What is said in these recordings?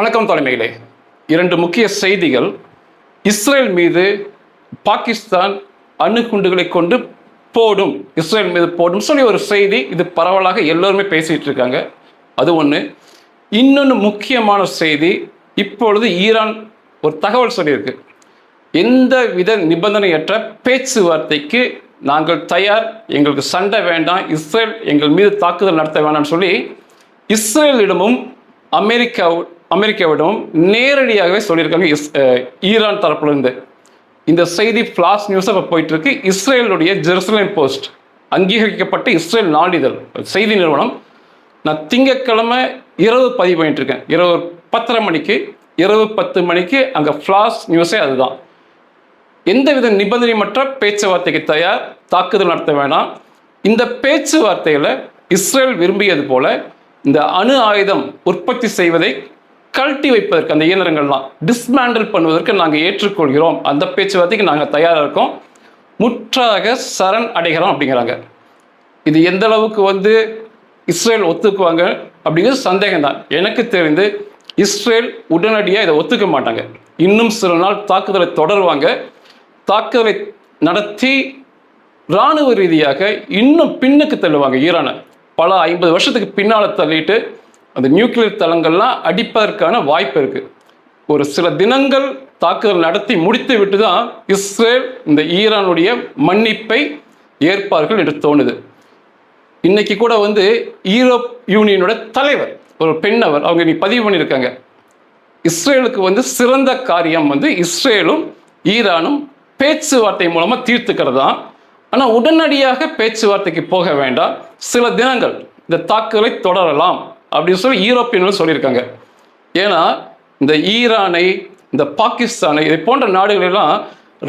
வணக்கம் தலைமைகளே. இரண்டு முக்கிய செய்திகள். இஸ்ரேல் மீது பாகிஸ்தான் அணுகுண்டுகளை கொண்டு போடும். இஸ்ரேல் மீது போடும் சொல்லி ஒரு செய்தி. இது பரவலாக எல்லோருமே பேசிகிட்டு இருக்காங்க. அது ஒன்று இன்னொன்று முக்கியமான செய்தி. இப்பொழுது ஈரான் ஒரு தகவல் சொல்லியிருக்கு. எந்த வித நிபந்தனையற்ற பேச்சுவார்த்தைக்கு நாங்கள் தயார். எங்களுக்கு சண்டை வேண்டாம். இஸ்ரேல் எங்கள் மீது தாக்குதல் நடத்த வேண்டாம்னு சொல்லி இஸ்ரேலிடமும் அமெரிக்கா அமெரிக்காவிடம் நேரடியாகவே சொல்லியிருக்காங்க. இஸ் ஈரான் தரப்புலேருந்து. இந்த செய்தி ஃப்ளாஷ் நியூஸாக இப்போ போயிட்டு இருக்கு இஸ்ரேலுடைய ஜெருசலேம் போஸ்ட். அங்கீகரிக்கப்பட்ட இஸ்ரேல் நாளிதழ். செய்தி நிறுவனம். நான் திங்கக்கிழமை இரவு பதிவு பண்ணிட்டு இருக்கேன் இரவு பத்தரை மணிக்கு இரவு பத்து மணிக்கு அங்கே ஃப்ளாஷ் நியூஸே அதுதான். எந்தவித நிபந்தனையற்ற பேச்சுவார்த்தைக்கு தயார் தாக்குதல் நடத்த வேணாம். இந்த பேச்சுவார்த்தையில் இஸ்ரேல் விரும்பியது போல இந்த அணு ஆயுதம் உற்பத்தி செய்வதை கழட்டி வைப்பதற்கு அந்த இயந்திரங்கள்லாம் டிஸ்மேண்டில் பண்ணுவதற்கு நாங்கள் ஏற்றுக்கொள்கிறோம். அந்த பேச்சுவார்த்தைக்கு நாங்கள் தயாராக இருக்கோம். முற்றாக சரண் அடைகிறோம் அப்படிங்கிறாங்க. இது எந்த அளவுக்கு வந்து இஸ்ரேல் ஒத்துக்குவாங்க அப்படிங்கிறது சந்தேகம் தான் எனக்கு தெரிந்து இஸ்ரேல் உடனடியாக இதை ஒத்துக்க மாட்டாங்க. இன்னும் சில நாள் தாக்குதலை தொடருவாங்க. தாக்குதலை நடத்தி இராணுவ ரீதியாக இன்னும் பின்னுக்கு தள்ளுவாங்க ஈரானை. பல ஐம்பது வருஷத்துக்கு பின்னால் தள்ளிட்டு அந்த நியூக்ளியர் தளங்கள்லாம் அடிப்பதற்கான வாய்ப்பு இருக்குது ஒரு சில தினங்கள் தாக்குதல் நடத்தி முடித்து விட்டு தான் இஸ்ரேல் இந்த ஈரானுடைய மன்னிப்பை ஏற்பார்கள் என்று தோணுது. இன்னைக்கு கூட வந்து யூரோப் யூனியனோட தலைவர் ஒரு பெண்ணவர் அவங்க நீ பதிவு பண்ணியிருக்காங்க. இஸ்ரேலுக்கு வந்து சிறந்த காரியம் வந்து இஸ்ரேலும் ஈரானும் பேச்சுவார்த்தை மூலமாக தீர்த்துக்கிறது தான் ஆனால் உடனடியாக பேச்சுவார்த்தைக்கு போக வேண்டாம். சில தினங்கள் இந்த தாக்குதலை தொடரலாம். அப்படின்னு சொல்லி யூரோப்பியன்கள் சொல்லியிருக்காங்க. ஏன்னா இந்த ஈரானை இந்த பாகிஸ்தானை இதை போன்ற நாடுகளெல்லாம்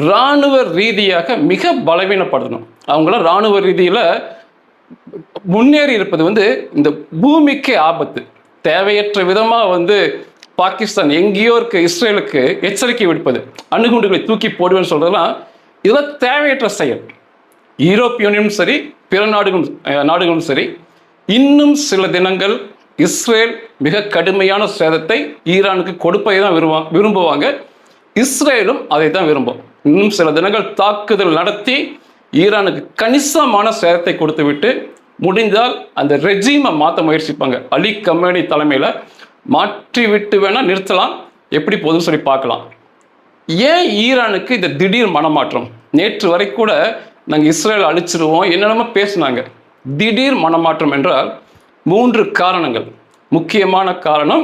இராணுவ ரீதியாக மிக பலவீனப்படுத்தணும். அவங்களாம் இராணுவ ரீதியில் முன்னேறி இருப்பது வந்து இந்த பூமிக்கே ஆபத்து. தேவையற்ற விதமாக வந்து பாகிஸ்தான் எங்கேயோ இருக்க இஸ்ரேலுக்கு எச்சரிக்கை விடுப்பது அணுகுண்டுகளை தூக்கி போடுவேன்னு சொல்கிறதுலாம் இதெல்லாம் தேவையற்ற செயல். யூரோப் யூனியனும் சரி பிற நாடுகளும் நாடுகளும் சரி இன்னும் சில தினங்கள் இஸ்ரேல் மிக கடுமையான சேதத்தை ஈரானுக்கு கொடுப்பதை தான் விரும்ப விரும்புவாங்க. இஸ்ரேலும் அதை தான் விரும்பும். இன்னும் சில தினங்கள் தாக்குதல் நடத்தி ஈரானுக்கு கணிசமான சேதத்தை கொடுத்துவிட்டு முடிந்தால் அந்த ரெஜீமை மாற்ற முயற்சிப்பாங்க. அலி கமேனி தலைமையில் மாற்றி விட்டு வேணால் நிறுத்தலாம். எப்படி போதும் சொல்லி பார்க்கலாம். ஏன் ஈரானுக்கு இந்த திடீர் மனமாற்றம்? நேற்று வரை கூட நாங்கள் இஸ்ரேல் அழிச்சிருவோம் என்னென்னமோ பேசினாங்க. திடீர் மனமாற்றம் என்றால் மூன்று காரணங்கள். முக்கியமான காரணம்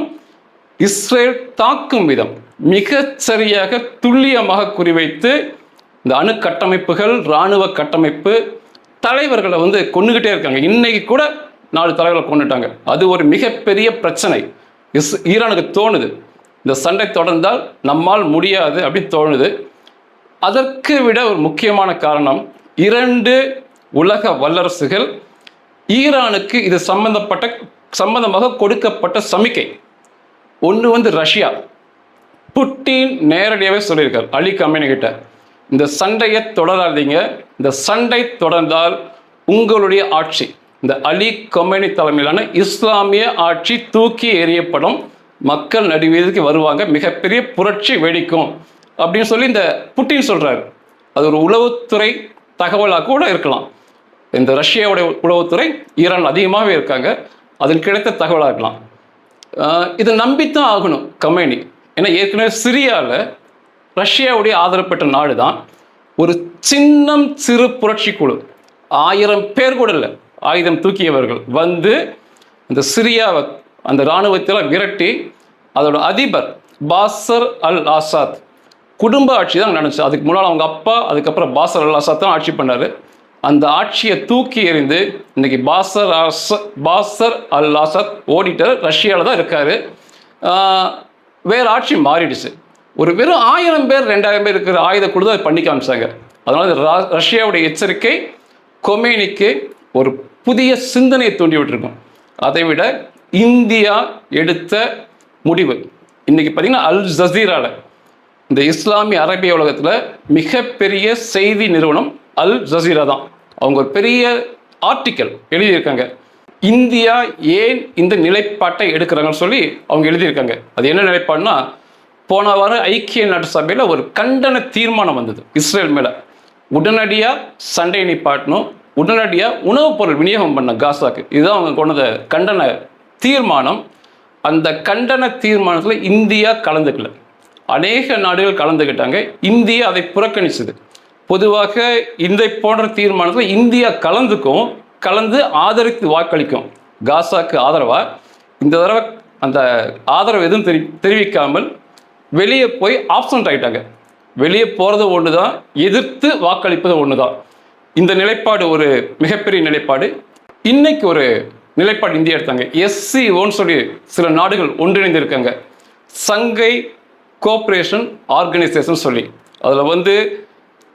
இஸ்ரேல் தாக்கும் விதம். மிகச்சரியாக துல்லியமாக குறிவைத்து இந்த அணு கட்டமைப்புகள் இராணுவ கட்டமைப்பு தலைவர்களை வந்து கொண்டுகிட்டே இருக்காங்க. இன்னைக்கு கூட நாலு தலைவர்களை கொண்டுட்டாங்க அது ஒரு மிகப்பெரிய பிரச்சனை. இஸ் ஈரானுக்கு தோணுது. இந்த சண்டை தொடர்ந்தால் நம்மால் முடியாது அப்படின்னு தோணுது. அதற்கு விட ஒரு முக்கியமான காரணம் இரண்டு உலக வல்லரசுகள் ஈரானுக்கு இது சம்பந்தப்பட்ட சம்பந்தமாக கொடுக்கப்பட்ட சமிக்கை. ஒன்று வந்து ரஷ்யா. புட்டின் நேரடியாகவே சொல்லியிருக்கார் அலி கம்பெனி கிட்ட. இந்த சண்டையை தொடராதீங்க. இந்த சண்டை தொடர்ந்தால் உங்களுடைய ஆட்சி இந்த அலி கொமேனி தலைமையிலான இஸ்லாமிய ஆட்சி தூக்கி எறியப்படும். மக்கள் நடுவீதிக்கு வருவாங்க மிகப்பெரிய புரட்சி வெடிக்கும். அப்படின்னு சொல்லி இந்த புட்டின் சொல்கிறார் அது ஒரு உளவுத்துறை தகவலாக கூட இருக்கலாம். இந்த ரஷ்யாவுடைய உளவுத்துறை ஈரான் அதிகமாகவே இருக்காங்க. அதில் கிடைத்த தகவலாக இருக்கலாம். இதை நம்பித்தான் ஆகணும் கம்பெனி. ஏன்னா ஏற்கனவே சிரியாவில் ரஷ்யாவுடைய ஆதரப்பட்ட நாடு தான். ஒரு சின்னம் சிறு புரட்சி குழு. ஆயிரம் பேர் கூட இல்லை. ஆயுதம் தூக்கியவர்கள் வந்து அந்த சிரியாவை அந்த இராணுவத்தில் விரட்டி அதோட அதிபர் பாசர் அல் ஆசாத் குடும்ப ஆட்சி தான் நடந்துச்சு. அதுக்கு முன்னால் அவங்க அப்பா அதுக்கப்புறம் பாசர் அல் ஆசாத் தான் ஆட்சி பண்ணாரு. அந்த ஆட்சியை தூக்கி எறிந்து இன்னைக்கு பாசர் ஆச பாசர் அல் ஆசத் ஓடிட்டர். ரஷ்யாவில் தான் இருக்கார். வேறு ஆட்சி மாறிடுச்சு. ஒரு வெறும் ஆயிரம் பேர் ரெண்டாயிரம் பேர் இருக்கிற ஆயுத குழு தான் பண்ணி காமிச்சாங்க. அதனால் ரா- ரஷ்யாவுடைய எச்சரிக்கை கொமேனிக்கு ஒரு புதிய சிந்தனையை தூண்டி விட்டுருக்கும். அதை விட இந்தியா எடுத்த முடிவு. இன்னைக்கு பார்த்தீங்கன்னா அல் ஜசீரால இந்த இஸ்லாமிய அரேபிய உலகத்தில் மிகப்பெரிய செய்தி நிறுவனம் அல் ஜசீரா தான். அவங்க ஒரு பெரிய ஆர்டிக்கல் எழுதியிருக்காங்க. இந்தியா ஏன் இந்த நிலைப்பாட்டை எடுக்கிறாங்கன்னு சொல்லி அவங்க எழுதியிருக்காங்க. அது என்ன நிலைப்பாடுனா போன வாரம் ஐக்கிய நாட்டு சபையில் ஒரு கண்டன தீர்மானம் வந்தது இஸ்ரேல் மேலே. உடனடியாக சண்டை நிப்பாட்டணும் உடனடியாக உணவுப் பொருள் விநியோகம் பண்ண காசாக்கு. இதுதான் அவங்க கொண்டத கண்டன தீர்மானம். அந்த கண்டன தீர்மானத்தில் இந்தியா கலந்துக்கல. அநேக நாடுகள் கலந்துக்கிட்டாங்க. இந்தியா அதை புறக்கணிச்சது. பொதுவாக இந்த போன்ற தீர்மானத்தில் இந்தியா கலந்துக்கும் கலந்து ஆதரித்து வாக்களிக்கும். காசாக்கு ஆதரவாக இந்த தடவை அந்த ஆதரவு எதுவும் தெரி தெரிவிக்காமல் வெளியே போய் ஆப்சண்ட் ஆகிட்டாங்க வெளியே போகிறது ஒன்று தான் எதிர்த்து வாக்களிப்பது ஒன்று தான் இந்த நிலைப்பாடு ஒரு மிகப்பெரிய நிலைப்பாடு. இன்னைக்கு ஒரு நிலைப்பாடு இந்தியா எடுத்தாங்க. எஸ்சி ஓன்னு சொல்லி சில நாடுகள் ஒன்றிணைந்திருக்காங்க. சங்கை கோஆப்ரேஷன் ஆர்கனைசேஷன் சொல்லி. அதில் வந்து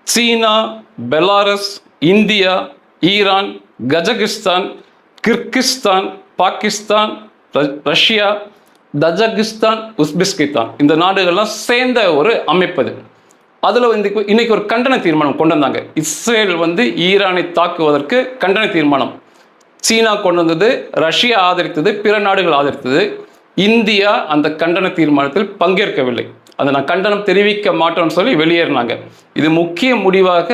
China Belarus India Iran Kazakhstan Kyrgyzstan Pakistan ர- ரஷ்யா தஜகிஸ்தான் உஸ்பெஸ்கிஸ்தான் இந்த நாடுகள்லாம் சேர்ந்த ஒரு அமைப்பது அதில் வந்து இன்னைக்கு ஒரு கண்டன தீர்மானம் கொண்டு வந்தாங்க. இஸ்ரேல் வந்து ஈரானை தாக்குவதற்கு கண்டன தீர்மானம். சீனா கொண்டு வந்தது ரஷ்யா ஆதரித்தது பிற நாடுகள் ஆதரித்தது. இந்தியா அந்த கண்டன தீர்மானத்தில் பங்கேற்கவில்லை. அதை நான் கண்டனம் தெரிவிக்க மாட்டோம்னு சொல்லி வெளியேறினாங்க. இது முக்கிய முடிவாக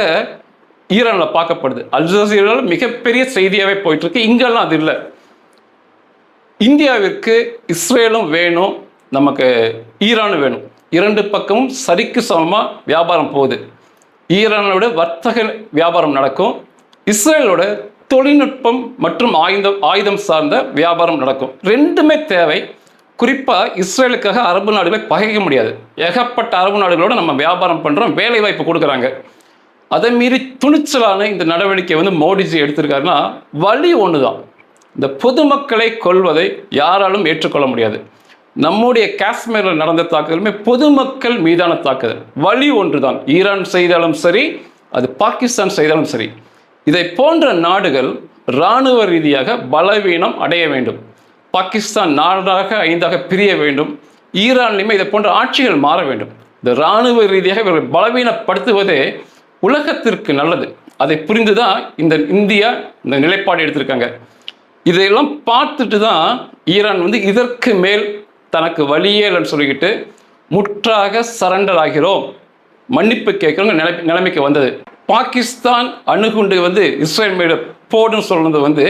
ஈரானில் பார்க்கப்படுது. அல் மிகப்பெரிய செய்தியாகவே போயிட்டு இருக்கு இங்கெல்லாம் அது இல்லை. இந்தியாவிற்கு இஸ்ரேலும் வேணும் நமக்கு ஈரானும் வேணும். இரண்டு பக்கமும் சரிக்கு சமமாக வியாபாரம் போகுது. ஈரானோட வர்த்தக வியாபாரம் நடக்கும். இஸ்ரேலோட தொழில்நுட்பம் மற்றும் ஆயுதம் ஆயுதம் சார்ந்த வியாபாரம் நடக்கும். ரெண்டுமே தேவை. குறிப்பாக இஸ்ரேலுக்காக அரபு நாடுகளை பகைக்க முடியாது. ஏகப்பட்ட அரபு நாடுகளோடு நம்ம வியாபாரம் பண்ணுறோம் வேலை வாய்ப்பு கொடுக்குறாங்க. அதை மீறி துணிச்சலான இந்த நடவடிக்கை வந்து மோடிஜி எடுத்திருக்காருன்னா வழி ஒன்று தான் இந்த பொதுமக்களை கொல்வதை யாராலும் ஏற்றுக்கொள்ள முடியாது. நம்முடைய காஷ்மீரில் நடந்த தாக்குதலுமே பொதுமக்கள் மீதான தாக்குதல். வழி ஒன்று தான் ஈரான் செய்தாலும் சரி அது பாகிஸ்தான் செய்தாலும் சரி. இதை போன்ற நாடுகள் இராணுவ ரீதியாக பலவீனம் அடைய வேண்டும். பாகிஸ்தான் நாடாக ஐந்தாக பிரிய வேண்டும். ஈரான்லையுமே இதை போன்ற ஆட்சிகள் மாற வேண்டும். இந்த இராணுவ ரீதியாக இவர்கள் பலவீனப்படுத்துவதே உலகத்திற்கு நல்லது. அதை புரிந்து தான் இந்த இந்தியா இந்த நிலைப்பாடு எடுத்திருக்காங்க. இதையெல்லாம் பார்த்துட்டு தான் ஈரான் வந்து இதற்கு மேல் தனக்கு வழியே இல்லைன்னு சொல்லிக்கிட்டு முற்றாக சரண்டர் ஆகிறோம். மன்னிப்பு கேட்குறோங்க நிலை நிலைமைக்கு வந்தது. பாகிஸ்தான் அணுகுண்டு வந்து இஸ்ரேல் மேல போடுன்னு சொல்றது வந்து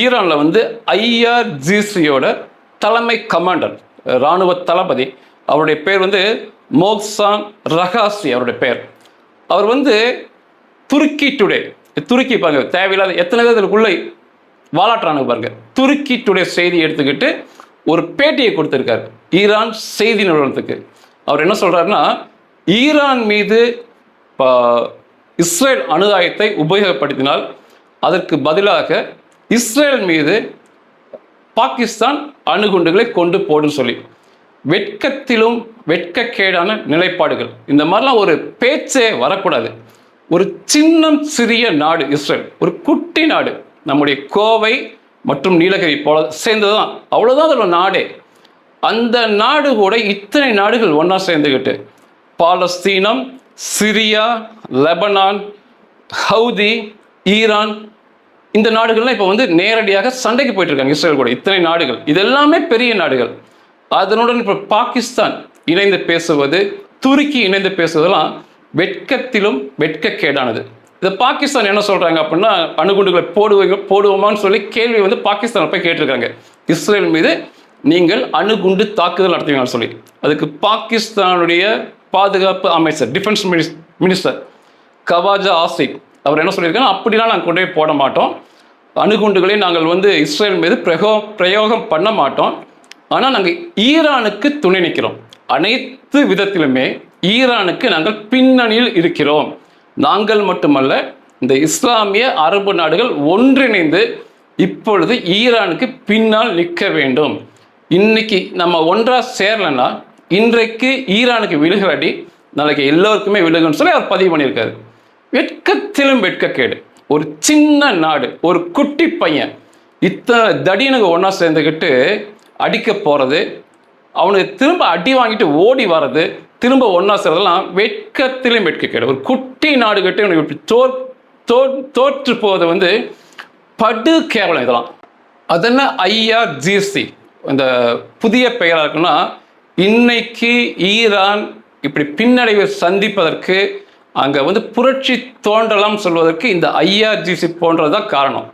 ஈரானில் வந்து ஐஆர்ஜிசியோட தலைமை கமாண்டர் இராணுவ தளபதி. அவருடைய பேர் வந்து மோக்சான் ரஹாசி அவருடைய பேர். அவர் வந்து துருக்கி டுடே துருக்கி பாருங்க தேவையில்லாத எத்தனை பேர் இதுக்குள்ளே வாலாட்டுறானுங்க பாருங்க. துருக்கி டுடே செய்தி எடுத்துக்கிட்டு ஒரு பேட்டியை கொடுத்துருக்காரு ஈரான் செய்தி நிறுவனத்துக்கு. அவர் என்ன சொல்கிறாருன்னா ஈரான் மீது இஸ்ரேல் அனுதாயத்தை உபயோகப்படுத்தினால் அதற்கு பதிலாக இஸ்ரேல் மீது பாகிஸ்தான் அணுகுண்டுகளை கொண்டு போடும் சொல்லி வெட்கத்திலும் வெட்கக்கேடான நிலைப்பாடுகள். இந்த மாதிரிலாம் ஒரு பேச்சே வரக்கூடாது. ஒரு சின்னம் சிறிய நாடு இஸ்ரேல். ஒரு குட்டி நாடு. நம்முடைய கோவை மற்றும் நீலகிரி போல சேர்ந்ததுதான். அவ்வளோதான் அதோட நாடே. அந்த நாடு கூட இத்தனை நாடுகள் ஒன்றா சேர்ந்துக்கிட்டு பாலஸ்தீனம் சிரியா லெபனான் ஹவுதி ஈரான் இந்த நாடுகள்லாம் இப்போ வந்து நேரடியாக சண்டைக்கு போயிட்டு இருக்காங்க இஸ்ரேல் கூட. இத்தனை நாடுகள். இது எல்லாமே பெரிய நாடுகள். அதனுடன் இப்போ பாகிஸ்தான் இணைந்து பேசுவது துருக்கி இணைந்து பேசுவதெல்லாம் வெட்கத்திலும் வெட்கக்கேடானது. இந்த பாகிஸ்தான் என்ன சொல்றாங்க அப்படின்னா அணுகுண்டுகளை போடுவீங்க போடுவோமான்னு சொல்லி கேள்வி வந்து பாகிஸ்தான் போய் கேட்டிருக்காங்க. இஸ்ரேல் மீது நீங்கள் அணுகுண்டு தாக்குதல் நடத்துவீங்கன்னு சொல்லி. அதுக்கு பாகிஸ்தானுடைய பாதுகாப்பு அமைச்சர் டிஃபென்ஸ் மினிஸ்டர் கவாஜா ஆசிப் அவர் என்ன சொல்லியிருக்காங்க அப்படிலாம் நாங்கள் கொண்டு போய் போட மாட்டோம். அணுகுண்டுகளை நாங்கள் வந்து இஸ்ரேல் மீது பிரகோ பிரயோகம் பண்ண மாட்டோம். ஆனால் நாங்கள் ஈரானுக்கு துணை நிற்கிறோம் அனைத்து விதத்திலுமே ஈரானுக்கு நாங்கள் பின்னணியில் இருக்கிறோம். நாங்கள் மட்டுமல்ல இந்த இஸ்லாமிய அரபு நாடுகள் ஒன்றிணைந்து இப்பொழுது ஈரானுக்கு பின்னால் நிற்க வேண்டும். இன்னைக்கு நம்ம ஒன்றா சேரலன்னா இன்றைக்கு ஈரானுக்கு விழுகிற அடி நாளைக்கு எல்லோருக்குமே விழுகுன்னு சொல்லி அவர் பதிவு பண்ணியிருக்காரு. வெட்கத்திலும் வெட்கக்கேடு. ஒரு சின்ன நாடு ஒரு குட்டி பையன் இத்தனை தடியனுக்கு ஒன்றா சேர்ந்துக்கிட்டு அடிக்க போகிறது அவனுக்கு திரும்ப அடி வாங்கிட்டு ஓடி வர்றது திரும்ப ஒன்றா சேர்றதெல்லாம் வெட்கத்திலும் வெட்கக்கேடு. ஒரு குட்டி நாடு கட்டி இவனுக்கு இப்படி தோ தோ தோற்று போவது வந்து படு கேவலம் இதெல்லாம். அதென்ன ஐஆர்ஜிசி இந்த புதிய பெயராக இருக்குன்னா இன்னைக்கு ஈரான் இப்படி பின்னடைவை சந்திப்பதற்கு அங்கே வந்து புரட்சி தோன்றலாம் சொல்வதற்கு இந்த ஐஆர்ஜிசி போன்றதுதான் காரணம்.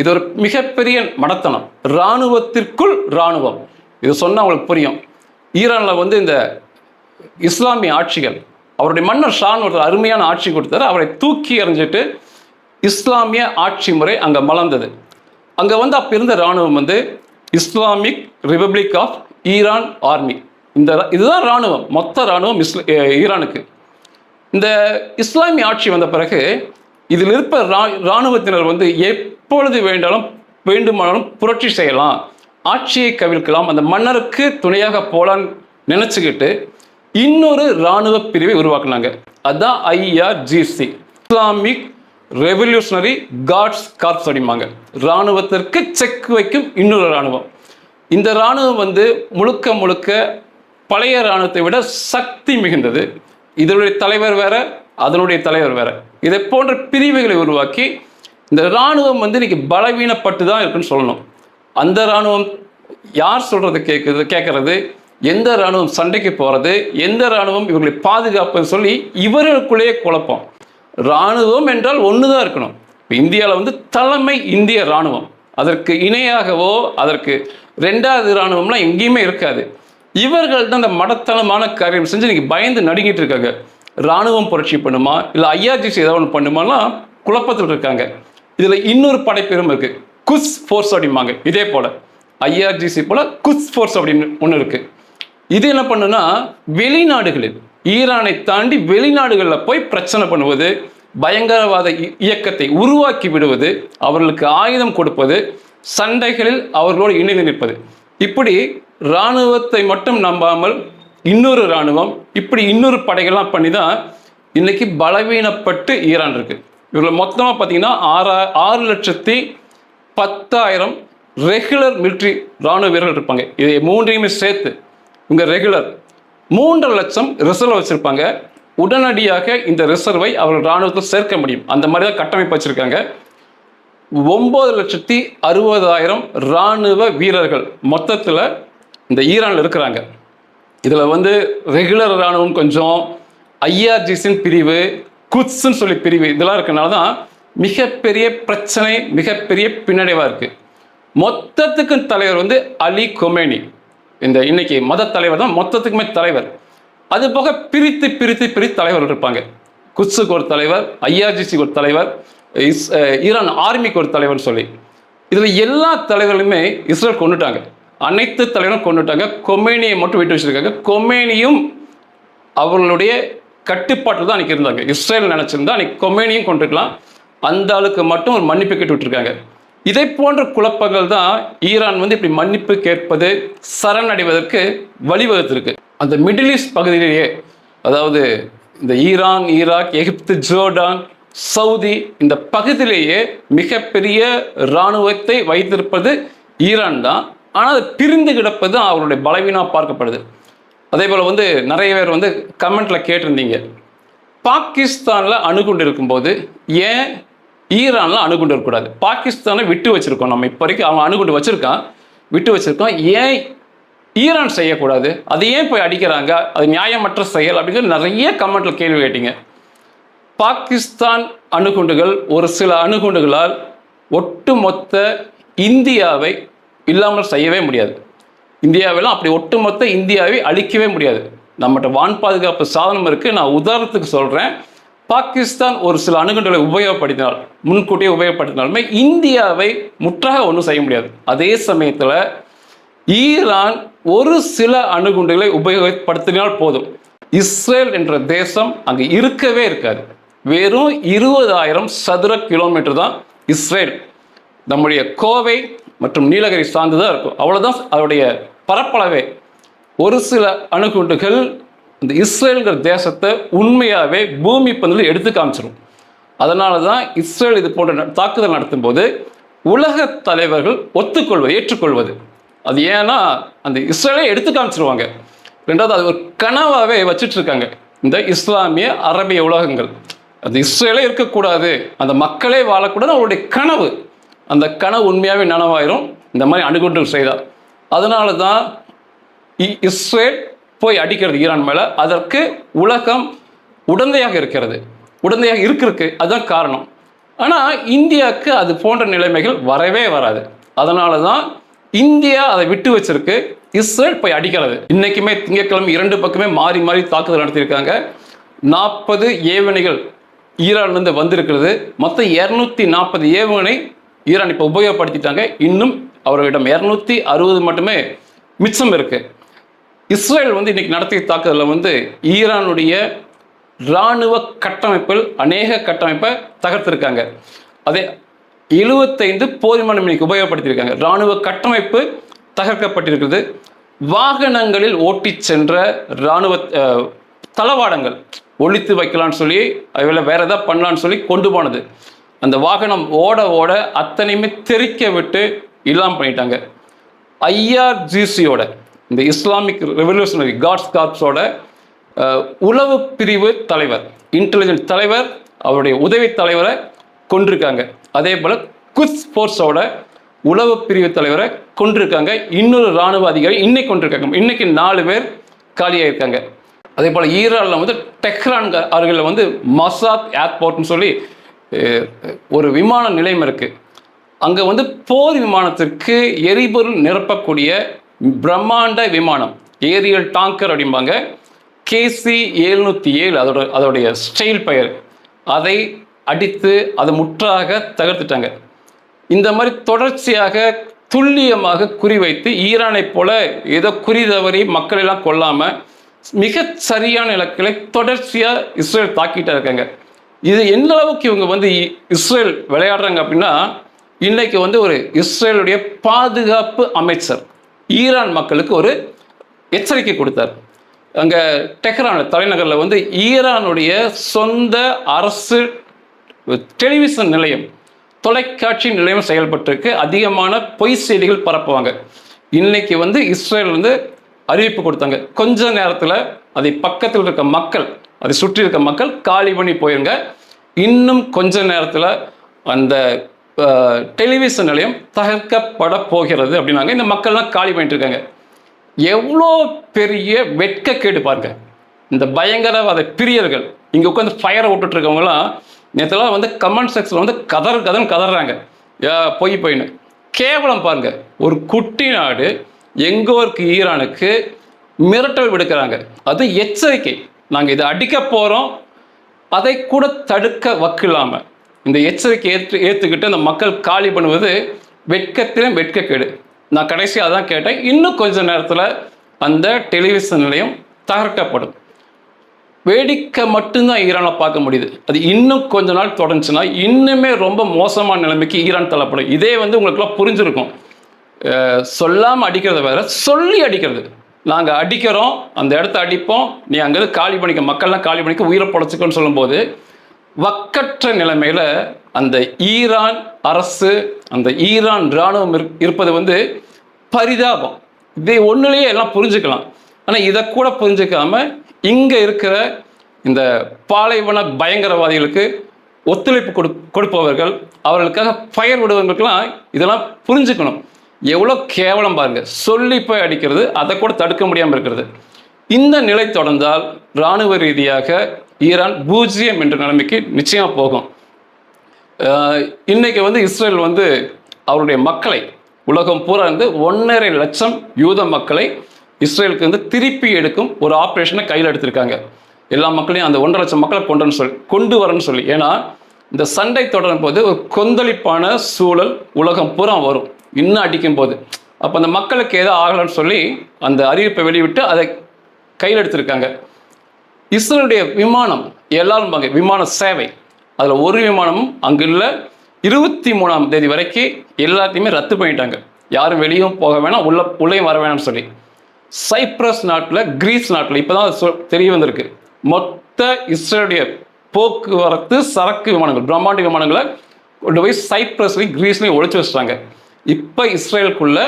இது ஒரு மிகப்பெரிய மடத்தனம். இராணுவத்திற்குள் இராணுவம். இது சொன்னால் உங்களுக்கு புரியும். ஈரானில் வந்து இந்த இஸ்லாமிய ஆட்சிகள் அவருடைய மன்னர் ஷான் ஒரு அருமையான ஆட்சி கொடுத்தாரு. அவரை தூக்கி எறிஞ்சிட்டு இஸ்லாமிய ஆட்சி முறை அங்கே மலர்ந்தது. அங்கே வந்து அப்போ இருந்த இராணுவம் வந்து Islamic republic of Iran army. இந்த இதுதான் இராணுவம். மொத்த இராணுவம் இஸ்ல ஈரானுக்கு. இந்த இஸ்லாமிய ஆட்சி வந்த பிறகு இதில் இருப்ப ரா- இராணுவத்தினர் வந்து எப்பொழுது வேண்டாலும் வேண்டுமானாலும் புரட்சி செய்யலாம். ஆட்சியை கவிழ்க்கலாம். அந்த மன்னருக்கு துணையாக போலான்னு நினச்சிக்கிட்டு இன்னொரு இராணுவ பிரிவை உருவாக்குனாங்க. அதான் IRGC Islamic revolutionary guards corps அப்படிம்பாங்க. இராணுவத்திற்கு செக் வைக்கும் இன்னொரு இராணுவம். இந்த இராணுவம் வந்து முழுக்க முழுக்க பழைய இராணுவத்தை விட சக்தி மிகுந்தது. இதனுடைய தலைவர் வேற அதனுடைய தலைவர் வேற. இதை போன்ற பிரிவுகளை உருவாக்கி இந்த இராணுவம் வந்து இன்னைக்கு பலவீனப்பட்டு தான் இருக்குன்னு சொல்லணும். அந்த இராணுவம் யார் சொல்றது கேட்குறது கேட்கறது எந்த இராணுவம் சண்டைக்கு போறது? எந்த இராணுவம் இவர்களை பாதுகாப்புன்னு சொல்லி இவர்களுக்குள்ளேயே குழப்பம். இராணுவம் என்றால் ஒன்று தான் இருக்கணும். இப்போ இந்தியாவில் வந்து தலைமை இந்திய இராணுவம். அதற்கு இணையாகவோ அதற்கு ரெண்டாவது இராணுவம்லாம் எங்கேயுமே இருக்காது. இவர்கள் தான் அந்த மடத்தனமான காரியம் செஞ்சு இன்றைக்கி பயந்து நடுங்கிட்டு இருக்காங்க. இராணுவம் புரட்சி பண்ணுமா? இல்லை ஐஆர்ஜிசி ஏதாவது ஒன்று பண்ணுமாலாம் குழப்பத்தில் இருக்காங்க. இதில் இன்னொரு படைப்பெரும் இருக்கு. குஸ் ஃபோர்ஸ் அப்படிம்பாங்க. இதே போல. ஐஆர்ஜிசி போல குஸ் ஃபோர்ஸ் அப்படின்னு ஒன்று இருக்கு. இது என்ன பண்ணுனா வெளிநாடுகளில் ஈரானை தாண்டி வெளிநாடுகளில் போய் பிரச்சனை பண்ணுவது பயங்கரவாத இ- இயக்கத்தை உருவாக்கி விடுவது அவர்களுக்கு ஆயுதம் கொடுப்பது சண்டைகளில் அவர்களோடு இணைந்து நிற்பது. இப்படி இராணுவத்தை மட்டும் நம்பாமல் இன்னொரு இராணுவம் இப்படி இன்னொரு படைகள்லாம் பண்ணி தான் இன்னைக்கு பலவீனப்பட்டு ஈரான் இருக்கு. இவர்கள் மொத்தமாக பார்த்தீங்கன்னா ஆறா ஆறு லட்சத்தி பத்தாயிரம் ரெகுலர் மிலிட்ரி ராணுவ வீரர்கள் இருப்பாங்க. இது மூன்றையுமே சேர்த்து இவங்க ரெகுலர் மூன்றரை லட்சம் ரிசர்வ் வச்சுருப்பாங்க. உடனடியாக இந்த ரிசர்வை அவர்கள் ராணுவத்தில் சேர்க்க முடியும். அந்த மாதிரி தான் கட்டமைப்பு வச்சுருக்காங்க. ஒம்பது லட்சத்தி அறுபதாயிரம் ராணுவ வீரர்கள் மொத்தத்தில் இந்த ஈரானில் இருக்கிறாங்க. இதில் வந்து ரெகுலர் ராணுவம் கொஞ்சம் ஐஆர்ஜிசின் பிரிவு குட்ஸ்ன்னு சொல்லி பிரிவு இதெல்லாம் இருக்கனால தான் மிகப்பெரிய பிரச்சனை மிகப்பெரிய பின்னடைவாக இருக்குது மொத்தத்துக்கும் தலைவர் வந்து அலி கொமேனி. இந்த இன்னைக்கு மத தலைவர் தான் மொத்தத்துக்குமே தலைவர். அது போக பிரித்து பிரித்து பிரித்து தலைவர்கள் இருப்பாங்க. குட்ஸுக்கு ஒரு தலைவர் ஐஆர்ஜிசிக்கு ஒரு தலைவர் இஸ் ஈரான் ஆர்மிக்கு ஒரு தலைவர்னு சொல்லி இதில் எல்லா தலைவர்களுமே இஸ்ரேல் கொண்டுட்டாங்க அனைத்து தலைவரும் கொண்டுட்டாங்க கொமேனியை மட்டும் விட்டு வச்சுருக்காங்க. கொமேனியும் அவர்களுடைய கட்டுப்பாட்டில் தான் அன்றைக்கி இருந்தாங்க. இஸ்ரேல் நினச்சிருந்தா அன்றைக்கி கொமேனியும் கொண்டுக்கலாம் அந்த ஆளுக்கு மட்டும் ஒரு மன்னிப்பு கேட்டு விட்டுருக்காங்க. இதை போன்ற குழப்பங்கள் தான் ஈரான் வந்து இப்படி மன்னிப்பு கேட்பது சரணடைவதற்கு வழிவகுத்திருக்கு. அந்த மிடில் ஈஸ்ட் பகுதியிலேயே அதாவது இந்த ஈரான் ஈராக் எகிப்து ஜோர்டான் சவுதி இந்த பகுதியிலேயே மிகப்பெரிய இராணுவத்தை வைத்திருப்பது ஈரான் தான். ஆனால் அது பிரிந்து கிடப்பது அவருடைய பலவீனமாக பார்க்கப்படுது. அதே போல் வந்து நிறைய பேர் வந்து கமெண்ட்டில் கேட்டிருந்தீங்க. பாகிஸ்தானில் அணுகுண்டு இருக்கும்போது ஏன் ஈரானில் அணுகுண்டு இருக்கக்கூடாது பாகிஸ்தானை விட்டு வச்சுருக்கோம் நம்ம இப்போ வரைக்கும். அவன் அணுகுண்டு வச்சிருக்கான். விட்டு வச்சுருக்கோம் ஏன் ஈரான் செய்யக்கூடாது? அது ஏன் போய் அடிக்கிறாங்க? அது நியாயமற்ற செயல் அப்படிங்கிற நிறைய கமெண்ட்டில் கேள்வி கேட்டீங்க. பாகிஸ்தான் அணுகுண்டுகள் ஒரு சில அணுகுண்டுகளால் ஒட்டுமொத்த இந்தியாவை இல்லாமல் செய்யவே முடியாது. இந்தியாவெல்லாம் அப்படி ஒட்டுமொத்த இந்தியாவை அழிக்கவே முடியாது. நம்மகிட்ட வான் பாதுகாப்பு சாதனம் இருக்கு. நான் உதாரணத்துக்கு சொல்கிறேன் பாகிஸ்தான் ஒரு சில அணுகுண்டுகளை உபயோகப்படுத்தினால் முன்கூட்டியே உபயோகப்படுத்தினாலுமே இந்தியாவை முற்றாக ஒன்றும் செய்ய முடியாது. அதே சமயத்தில் ஈரான் ஒரு சில அணுகுண்டுகளை உபயோகப்படுத்தினால் போதும். இஸ்ரேல் என்ற தேசம் அங்கே இருக்கவே இருக்காது. வெறும் இருபதாயிரம் சதுர கிலோமீட்டர் தான் இஸ்ரேல். நம்முடைய கோவை மற்றும் நீலகிரி சார்ந்து தான் இருக்கும். அவ்வளோதான் அதோடைய பரப்பளவே. ஒரு சில அணுகுண்டுகள் இந்த இஸ்ரேலுங்கிற தேசத்தை உண்மையாகவே பூமி பந்தில் எடுத்து காமிச்சிடும் அதனால தான் இஸ்ரேல் இது போன்ற தாக்குதல் நடத்தும் போது உலக தலைவர்கள் ஒத்துக்கொள்வது ஏற்றுக்கொள்வது. அது ஏன்னா அந்த இஸ்ரேலை எடுத்து காமிச்சிருவாங்க. ரெண்டாவது அது ஒரு கனவாகவே வச்சுட்டு இருக்காங்க. இந்த இஸ்லாமிய அரபிய உலகங்கள். அந்த இஸ்ரேலே இருக்கக்கூடாது. அந்த மக்களே வாழக்கூடாது. அவருடைய கனவு. அந்த கனவு உண்மையாகவே நனவாயிரும். இந்த மாதிரி அணுகுண்டு செய்தால் அதனால தான் இ- இஸ்ரேல் போய் அடிக்கிறது ஈரான் மேலே. அதற்கு உலகம் உடந்தையாக இருக்கிறது. உடந்தையாக இருக்கிறதுக்கு அதுதான் காரணம். ஆனால் இந்தியாவுக்கு அது போன்ற நிலைமைகள் வரவே வராது. அதனால தான் இந்தியா அதை விட்டு வச்சிருக்கு. இஸ்ரேல் போய் அடிக்கிறது. இன்னைக்குமே திங்கட்கிழமை இரண்டு பக்கமே மாறி மாறி தாக்குதல் நடத்தியிருக்காங்க. நாற்பது ஏவணிகள் ஈரான்லேருந்து வந்திருக்கிறது. மொத்தம் இரநூத்தி நாற்பது ஏவுகணை ஈரான் இப்போ உபயோகப்படுத்திட்டாங்க. இன்னும் அவர்களிடம் இரநூத்தி அறுபது மட்டுமே மிச்சம் இருக்கு. இஸ்ரேல் வந்து இன்னைக்கு நடத்திய தாக்குதலில் வந்து ஈரானுடைய இராணுவ கட்டமைப்பில் அநேக கட்டமைப்பை தகர்த்திருக்காங்க. அதே எழுபத்தைந்து போர் விமானம் இன்னைக்கு உபயோகப்படுத்தியிருக்காங்க. இராணுவ கட்டமைப்பு தகர்க்கப்பட்டிருக்கிறது. வாகனங்களில் ஓட்டிச் சென்ற இராணுவ தளவாடங்கள். ஒழித்து வைக்கலாம்னு சொல்லி அவளை வேற ஏதாவது பண்ணலான்னு சொல்லி கொண்டு போனது. அந்த வாகனம் ஓட ஓட அத்தனையுமே தெறிக்க விட்டு இல்லாமல் பண்ணிட்டாங்க. ஐஆர்ஜிசியோட இந்த இஸ்லாமிக் ரெவல்யூஷனரி காட்ஸ் கார்ப்ஸோட உளவு பிரிவு தலைவர் இன்டெலிஜென்ட் தலைவர் அவருடைய உதவி தலைவரை கொண்டிருக்காங்க அதே போல் குஸ் ஃபோர்ஸோட உளவு பிரிவு தலைவரை கொண்டிருக்காங்க இன்னொரு ராணுவ அதிகாரி இன்னைக்கு கொண்டிருக்காங்க இன்னைக்கு நாலு பேர் காலியாயிருக்காங்க. அதே போல் ஈரானில் வந்து டெஹ்ரான் அருகில் வந்து மசாத் ஏர்போர்ட்னு சொல்லி ஒரு விமான நிலையம் இருக்குது அங்கே வந்து போர் விமானத்திற்கு எரிபொருள் நிரப்பக்கூடிய பிரம்மாண்ட விமானம் ஏரியல் டாங்கர் அப்படிம்பாங்க. கேசி எழுநூற்றி ஏழு அதோட அதோடைய ஸ்டைல் பெயர். அதை அடித்து அதை முற்றாக தகர்த்துட்டாங்க. இந்த மாதிரி தொடர்ச்சியாக துல்லியமாக குறிவைத்து ஈரானைப் போல ஏதோ குறி தவறி மக்கள் எல்லாம் மிக சரியான இலக்குகளை தொடர்ச்சியாக இஸ்ரேல் தாக்கிட்டே இருக்காங்க. இது எந்த அளவுக்கு இவங்க வந்து இ- இஸ்ரேல் விளையாடுறாங்க அப்படின்னா இன்னைக்கு வந்து ஒரு இஸ்ரேலுடைய பாதுகாப்பு அமைச்சர் ஈரான் மக்களுக்கு ஒரு எச்சரிக்கை கொடுத்தார். அங்கே டெஹ்ரான் தலைநகரில் வந்து ஈரானுடைய சொந்த அரசு டெலிவிஷன் நிலையம் தொலைக்காட்சி நிலையம் செயல்பட்டிருக்கு. அதிகமான பொய் செய்திகள் பரப்புவாங்க. இன்னைக்கு வந்து இஸ்ரேல் வந்து அறிவிப்பு கொடுத்தாங்க. கொஞ்ச நேரத்தில் அதை பக்கத்தில் இருக்க மக்கள் அதை சுற்றி இருக்க மக்கள் காலி பண்ணி போயிருங்க. இன்னும் கொஞ்ச நேரத்தில் அந்த டெலிவிஷன் நிலையம் தகர்க்கப்பட போகிறது அப்படின்னாங்க. இந்த மக்கள்லாம் காலி பண்ணிட்டு இருக்காங்க. எவ்வளோ பெரிய வெட்கக்கேடு பாருங்க. இந்த பயங்கரவாத பிரியர்கள் இங்கே உட்காந்து ஃபயரை விட்டுட்டு இருக்கவங்களாம் நேற்றுலாம் வந்து கமெண்ட் செக்ஷனில் வந்து கதர் கதன்னு கதறாங்க. பொய் பொய்னு கேவலம் பாருங்க. ஒரு குட்டி நாடு எங்கோ இருக்கு ஈரானுக்கு மிரட்டல் விடுக்கிறாங்க. அது எச்சரிக்கை. நாங்கள் இதை அடிக்க போகிறோம் அதை கூட தடுக்க வக்கில்லாம இந்த எச்சரிக்கை ஏற்று ஏற்றுக்கிட்டு அந்த மக்கள் காலி பண்ணுவது வெட்கத்திலும் வெட்கக்கேடு. நான் கடைசியாக தான் கேட்டேன். இன்னும் கொஞ்ச நேரத்தில் அந்த டெலிவிஷன் நிலையம் தகர்க்கப்படும். வேடிக்கை மட்டும்தான் ஈரானை பார்க்க முடியுது. அது இன்னும் கொஞ்ச நாள் தொடர்ந்துச்சுன்னா இன்னுமே ரொம்ப மோசமான நிலைமைக்கு ஈரான் தள்ளப்படும். இதே வந்து உங்களுக்குலாம் புரிஞ்சிருக்கும். சொல்லாமல் அடிக்கிறத வேற சொல்லி அடிக்கிறது. நாங்கள் அடிக்கிறோம் அந்த இடத்த அடிப்போம் நீ அங்கேருந்து காலி பண்ணிக்க மக்கள்லாம் காலி பண்ணிக்க உயிரை பொழைச்சிக்கன்னு சொல்லும்போது வக்கற்ற நிலைமையில் அந்த ஈரான் அரசு அந்த ஈரான் இராணுவம் இருப்பது வந்து பரிதாபம். இதை ஒன்றுலேயே எல்லாம் புரிஞ்சுக்கலாம். ஆனால் இதை கூட புரிஞ்சுக்காம இங்கே இருக்கிற இந்த பாலைவன பயங்கரவாதிகளுக்கு ஒத்துழைப்பு கொடு கொடுப்பவர்கள் அவர்களுக்காக பயர் விடுவவர்களுக்கெல்லாம் இதெல்லாம் புரிஞ்சுக்கணும். எவ்வளோ கேவலம் பாருங்க. சொல்லி போய் அடிக்கிறது அதை கூட தடுக்க முடியாமல் இருக்கிறது. இந்த நிலை தொடர்ந்தால் இராணுவ ரீதியாக ஈரான் பூஜ்ஜியம் என்ற நிலைமைக்கு நிச்சயமாக போகும். இன்றைக்கி இன்னைக்கு வந்து இஸ்ரேல் வந்து அவருடைய மக்களை உலகம் பூரா இருந்து ஒன்றரை லட்சம் யூத மக்களை இஸ்ரேலுக்கு வந்து திருப்பி எடுக்கும் ஒரு ஆப்ரேஷனை கையில் எடுத்திருக்காங்க. எல்லா மக்களையும் அந்த ஒன்றரை லட்சம் மக்களை கொண்டு சொல்லி கொண்டு வரணும்னு சொல்லி. ஏன்னா இந்த சண்டை தொடரும் போது ஒரு கொந்தளிப்பான சூழல் உலகம் பூரா வரும். இன்னும் அடிக்கும் போது. அப்போ அந்த மக்களுக்கு ஏதோ ஆகலைன்னு சொல்லி அந்த அறிவிப்பை வெளியிட்டு அதை கையில் எடுத்திருக்காங்க. இஸ்ரேலுடைய விமானம் எல்லாரும் பாங்க விமான சேவை. அதில் ஒரு விமானமும் அங்குள்ள இருபத்தி மூணாம் தேதி வரைக்கும் எல்லாத்தையுமே ரத்து பண்ணிட்டாங்க. யாரும் வெளியும் போக வேணாம் உள்ள உள்ளேயும் வர வேணாம்னு சொல்லி. சைப்ரஸ் நாட்டில் கிரீஸ் நாட்டில் இப்போ தான் தெரிய வந்திருக்கு. மொத்த இஸ்ரேலுடைய போக்குவரத்து சரக்கு விமானங்கள் பிரம்மாண்ட விமானங்களை கொண்டு போய் சைப்ரஸ்லையும் கிரீஸ்லையும் ஒழிச்சு வச்சிட்டாங்க. இப்போ இஸ்ரேலுக்குள்ள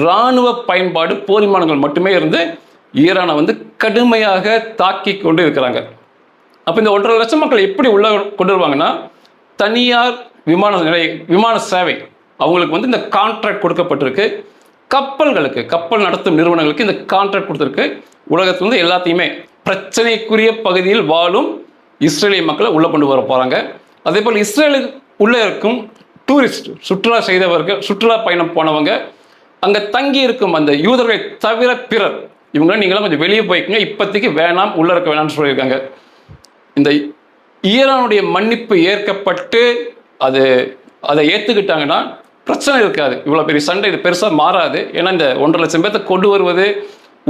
இராணுவ பயன்பாடு போரிமானங்கள் மட்டுமே இருந்து ஈரானை வந்து கடுமையாக தாக்கி கொண்டு இருக்கிறாங்க. அப்போ இந்த ஒன்றரை லட்சம் மக்கள் எப்படி உள்ள கொண்டு வருவாங்கன்னா தனியார் விமான நிலை விமான சேவை. அவங்களுக்கு வந்து இந்த கான்ட்ராக்ட் கொடுக்கப்பட்டிருக்கு. கப்பல்களுக்கு கப்பல் நடத்தும் நிறுவனங்களுக்கு இந்த கான்ட்ராக்ட் கொடுத்துருக்கு. உலகத்துல இருந்து எல்லாத்தையுமே பிரச்சனைக்குரிய பகுதியில் வாழும் இஸ்ரேலிய மக்களை உள்ளே கொண்டு வர போகிறாங்க அதே போல் இஸ்ரேலுக்கு உள்ளே இருக்கும் டூரிஸ்ட் சுற்றுலா செய்தவர்கள் சுற்றுலா பயணம் போனவங்க அங்கே தங்கி இருக்கும் அந்த யூதர்களை தவிர பிறர் இவங்க நீங்களாம் கொஞ்சம் வெளியே போய்க்குங்க. இப்போதைக்கு வேணாம் உள்ளே இருக்க வேணாம்னு சொல்லியிருக்காங்க. இந்த ஈரானுடைய மன்னிப்பு ஏற்கப்பட்டு அது அதை ஏற்றுக்கிட்டாங்கன்னா பிரச்சனை இருக்காது. இவ்வளோ பெரிய சண்டை இது பெருசாக மாறாது. ஏன்னா இந்த ஒன்றரை லட்சம் பேர்த்த கொண்டு வருவது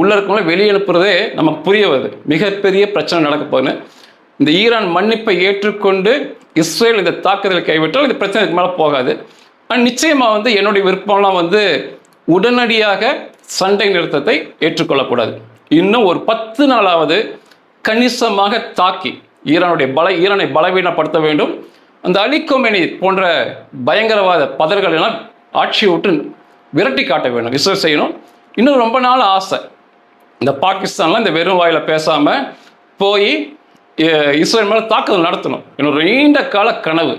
உள்ள இருக்கவங்கள வெளியே அனுப்புறதே நமக்கு புரிய வருது. மிகப்பெரிய பிரச்சனை நடக்க போகுதுன்னு இந்த ஈரான் மன்னிப்பை ஏற்றுக்கொண்டு இஸ்ரேல் இந்த தாக்குதலை கைவிட்டால் இந்த பிரச்சனை மேலே போகாது. ஆனால் நிச்சயமாக வந்து என்னுடைய விருப்பம்லாம் வந்து உடனடியாக சண்டை நிறுத்தத்தை ஏற்றுக்கொள்ளக்கூடாது. இன்னும் ஒரு பத்து நாளாவது கணிசமாக தாக்கி ஈரானுடைய பல ஈரானை பலவீனப்படுத்த வேண்டும். அந்த அலிகொமெனி போன்ற பயங்கரவாத பதர்கள் எல்லாம் ஆட்சியை விட்டு விரட்டி காட்ட வேண்டும். இஸ்ரேல் செய்யணும். இன்னும் ரொம்ப நாள் ஆசை. இந்த பாகிஸ்தான்லாம் இந்த வெறும் வாயில் பேசாமல் போய் இஸ்ரேல் மேலே தாக்குதல் நடத்தணும். என்னோட நீண்ட கால கனவு.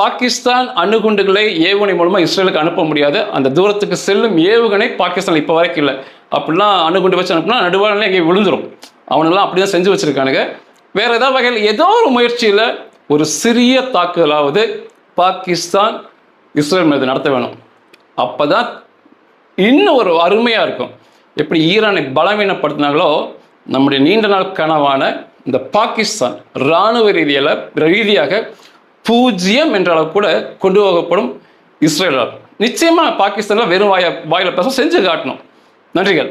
பாகிஸ்தான் அணுகுண்டுகளை ஏவுகணை மூலமாக இஸ்ரேலுக்கு அனுப்ப முடியாது. அந்த தூரத்துக்கு செல்லும் ஏவுகணை பாகிஸ்தான் இப்போ வரைக்கும் இல்லை. அப்படிலாம் அணுகுண்டு வச்சு அனுப்புனா நடுவானில் எங்கே விழுந்துரும். அவனெல்லாம் அப்படி தான் செஞ்சு வச்சுருக்கானுங்க. வேறு ஏதாவது வகையில் ஏதோ ஒரு முயற்சியில் ஒரு சிறிய தாக்குதலாவது பாகிஸ்தான் இஸ்ரேல் மீது நடத்த வேணும். அப்போ தான் இன்னும் ஒரு அருமையாக இருக்கும். எப்படி ஈரானை பலவீனப்படுத்தினாங்களோ நம்முடைய நீண்ட நாள் கனவான இந்த பாகிஸ்தான் இராணுவ ரீதியில் ரீதியாக பூஜ்ஜியம் என்ற அளவு கூட கொண்டு போகப்படும் இஸ்ரேலால். நிச்சயமாக பாகிஸ்தானில் வெறும் வாய வாயில் பேச செஞ்சு காட்டணும். நன்றிகள்.